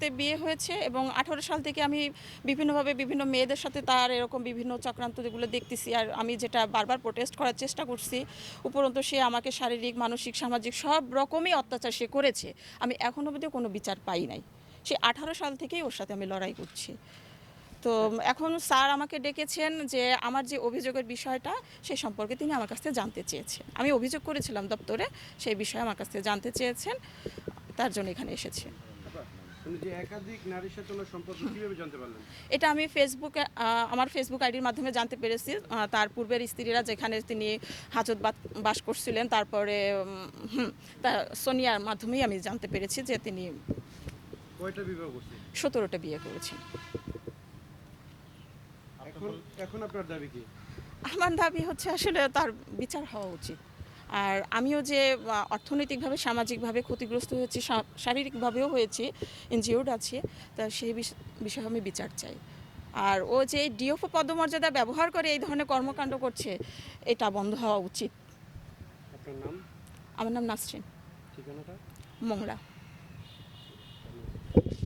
তে বিয়ে হয়েছে এবং আঠারো সাল থেকে আমি বিভিন্নভাবে বিভিন্ন মেয়েদের সাথে তার এরকম বিভিন্ন চক্রান্ত যেগুলো দেখতেছি আর আমি যেটা বারবার প্রোটেস্ট করার চেষ্টা করছি, উপরন্তু সে আমাকে শারীরিক, মানসিক, সামাজিক সব রকমই অত্যাচার সে করেছে। আমি এখনও অবধি কোনো বিচার পাই নাই। সে আঠারো সাল থেকেই ওর সাথে আমি লড়াই করছি। তো এখন স্যার আমাকে ডেকেছেন যে আমার যে অভিযোগের বিষয়টা সেই সম্পর্কে তিনি আমার কাছ থেকে জানতে চেয়েছেন। আমি অভিযোগ করেছিলাম দপ্তরে, সেই বিষয়ে আমার কাছ থেকে জানতে চেয়েছেন। তার জন্য এখানে এসেছে। যে একাধিক নারীর সাথে ওনার সম্পর্ক কীভাবে জানতে পারলেন? এটা আমি ফেসবুকে আমার ফেসবুক আইডির মাধ্যমে জানতে পেরেছি। তার পূর্বের স্ত্রীরা যেখানে তিনি হাজত বাস করছিলেন তারপরে তা সোনিয়ার মাধ্যমেই আমি জানতে পেরেছি যে তিনি কয়টা বিবাহ করছে সতেরোটা বিয়ে করেছেন। এখন এখন আপনার দাবি কি? আমার দাবি হচ্ছে আসলে তার বিচার হওয়া উচিত। আর আমিও যে অর্থনৈতিকভাবে সামাজিকভাবে ক্ষতিগ্রস্ত হয়েছি শারীরিকভাবেও হয়েছি এনজিওড আছে তা সেই বিষয়ে আমি বিচার চাই। আর ও যে ডিওফো পদমর্যাদা ব্যবহার করে এই ধরনের কর্মকাণ্ড করছে এটা বন্ধ হওয়া উচিত। নাম? আমার নাম নাসরিন। মোংরা।